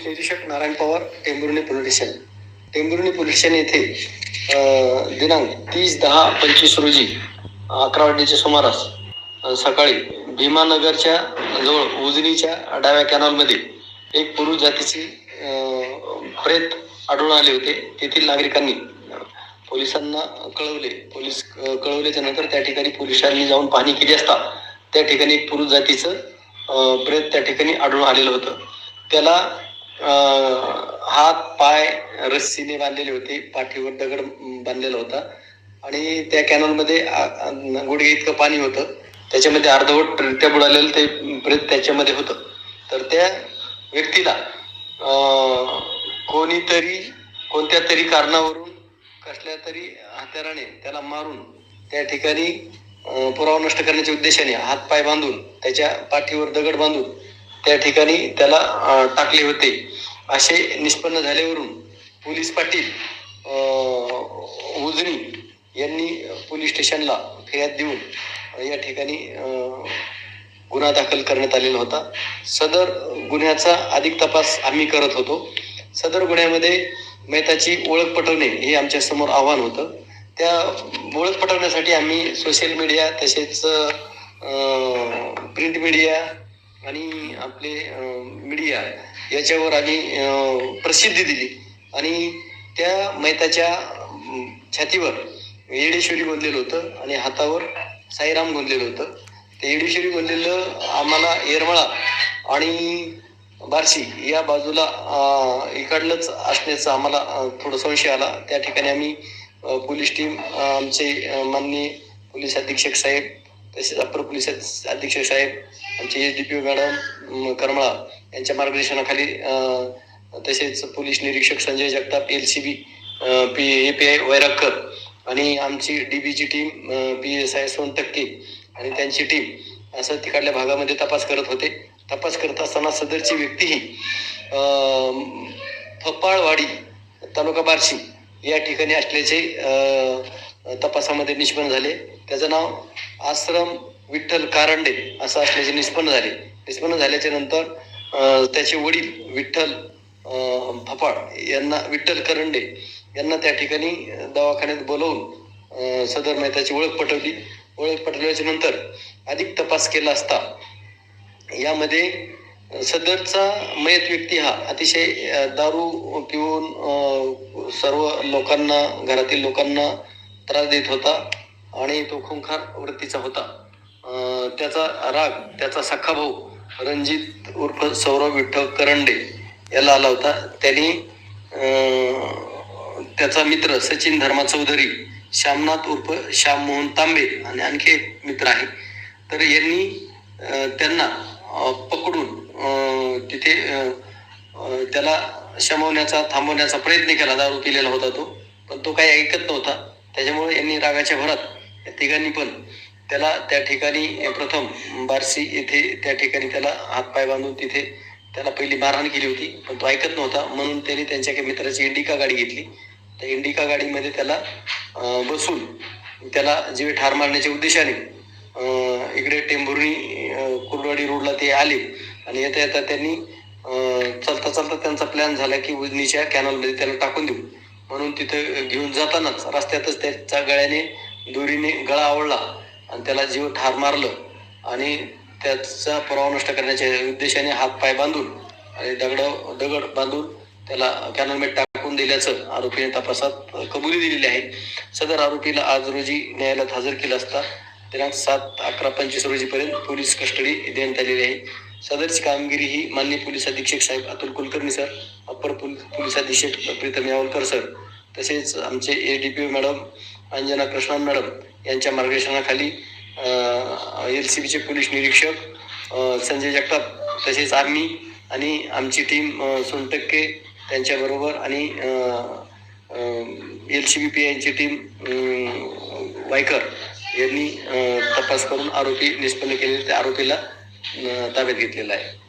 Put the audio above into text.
Narayan Pawar Tembhurni police station. Tembhurni police station येथे दिनांक तीस दहा पंचवीस रोजी अकरा वाजेच्या सुमारास सकाळी भीमानगरच्या जवळ उजनीच्या डाव्या कॅनॉलमध्ये एक पुरुष जातीची प्रेत आढळून आले होते. तेथील नागरिकांनी पोलिसांना कळवले. पोलीस कळवल्याच्या नंतर त्या ठिकाणी पोलिसांनी जाऊन पाहणी केली असता त्या ठिकाणी एक पुरुष जातीचं प्रेत त्या ठिकाणी आढळून आलेलं होतं. त्याला हात पाय रस्सीने बांधलेले होते. पाठीवर दगड बांधलेला होता. आणि त्या कॅनॉलमध्ये आ- गुडघे इतकं पाणी होतं. त्याच्यामध्ये अर्धवट रित्या बुडालेलं ते प्रेत त्याच्यामध्ये होतं. तर त्या व्यक्तीला कोणीतरी कोणत्या तरी कारणावरून कसल्या तरी हत्याराने त्याला मारून त्या ठिकाणी पुरावा नष्ट करण्याच्या उद्देशाने हात पाय बांधून त्याच्या पाठीवर दगड बांधून त्या ठिकाणी त्याला टाकले होते. असे निष्पन्न झाल्यावरून पोलीस पाटील उजनी यांनी पोलीस स्टेशनला फिर्याद देऊन या ठिकाणी गुन्हा दाखल करण्यात आलेला होता. सदर गुन्ह्याचा अधिक तपास आम्ही करत होतो. सदर गुन्ह्यामध्ये मेहताची ओळख पटवणे हे आमच्यासमोर आव्हान होतं. त्या ओळख पटवण्यासाठी आम्ही सोशल मीडिया तसेच प्रिंट मीडिया आणि आपले मीडिया याच्यावर आम्ही प्रसिद्धी दिली. आणि त्या मैताच्या छातीवर येडेश्वरी गोंदलेलं होतं आणि हातावर साईराम गोंदलेलं होतं. ते येडेश्वरी गोंदलेलं आम्हाला येरमळा आणि बार्शी या बाजूला इकडलंच असण्याचा आम्हाला अं, थोडं संशय आला. त्या ठिकाणी आम्ही पोलीस टीम आमचे माननीय पोलीस अधीक्षक साहेब तसेच अप्पर पोलीस अधीक्षक साहेब आमचे S D P madam Karmala यांच्या मार्गदर्शनाखाली तसेच पोलीस निरीक्षक Sanjay Jagtap L C B P A P I Vairagkar आणि आमची डी बीची टीम पी एस आय सोन टक्के आणि त्यांची टीम असं तिकडल्या भागामध्ये तपास करत होते. तपास करत असताना सदरची व्यक्ती ही फपाळवाडी तालुका बार्शी या ठिकाणी असल्याचे तपासामध्ये निष्पन्न झाले. त्याचं नाव आश्रम विठ्ठल कारंडे असं असल्याचे निष्पन्न झाले. निष्पन्न झाल्याच्यानंतर त्याचे वडील विठ्ठल फपाड यांना विठ्ठल करंडे यांना त्या ठिकाणी दवाखान्यात बोलवून सदर मेहताची ओळख पटवली. ओळख पटवल्याच्या नंतर अधिक तपास केला असता यामध्ये सदरचा मयत व्यक्ती हा अतिशय दारू पिऊन सर्व लोकांना घरातील लोकांना त्रास देत होता. आणि तो खुंखार वृत्तीचा होता. त्याचा राग त्याचा सख्खा भाऊ रणजित उर्फ सौरव विठ्ठल करंडे याला आला होता. त्यांनी त्याचा मित्र सचिन धर्मा चौधरी श्यामनाथ उर्फ श्याम मोहन तांबे आणि आणखी एक मित्र आहे. तर यांनी त्यांना पकडून तिथे त्याला शमवण्याचा थांबवण्याचा प्रयत्न केला दारू पिलेला होता तो. पण तो काही ऐकत नव्हता. त्याच्यामुळे यांनी रागाच्या भरात तिघांनी पण त्याला त्या ठिकाणी प्रथम बारसी येथे त्या ठिकाणी त्याला हातपाय बांधून तिथे त्याला पहिली मारहाण केली होती. पण तो ऐकत नव्हता. म्हणून त्याने त्यांच्या काही मित्राची इंडिका गाडी घेतली. त्या इंडिका गाडीमध्ये त्याला बसून त्याला जीवे ठार मारण्याच्या उद्देशाने इकडे टेंभुर्णी कुर्डवाडी रोडला ते आले. आणि येता येता त्यांनी चलता चालता चालता त्यांचा प्लॅन झाला की उजनीच्या कॅनलमध्ये त्याला टाकून देऊ. म्हणून तिथं घेऊन जातानाच रस्त्यातच त्याच्या गळ्याने दोरीने गळा आवळला आणि त्याला जीव ठार मारलं आणि त्याचा पुरावा नष्ट करण्याच्या उद्देशाने हात पाय बांधून आणि दगड दगड बांधून त्याला कॅनलमध्ये टाकून दिल्याचं आरोपीने तपासात कबुली दिलेली आहे सदर आरोपीला आज रोजी न्यायालयात हजर केलं असता दिनांक सात अकरा पंचवीस रोजीपर्यंत पोलीस कस्टडी देण्यात आलेली आहे. सदरची कामगिरी ही माननीय पोलीस अधीक्षक साहेब Atul Kulkarni sir upper police अधीक्षक प्रीतम यावलकर सर तसेच आमचे A D P madam Anjana Krishna madam यांच्या मार्गदर्शनाखाली एल सी बीचे पोलीस निरीक्षक संजय जगताप तसेच आम्ही आणि आमची टीम सोनटक्के त्यांच्याबरोबर आणि एल सी बी पी यांची टीम वायकर यांनी तपास करून आरोपी निष्पन्न केलेले त्या आरोपीला ताब्यात घेतलेला आहे.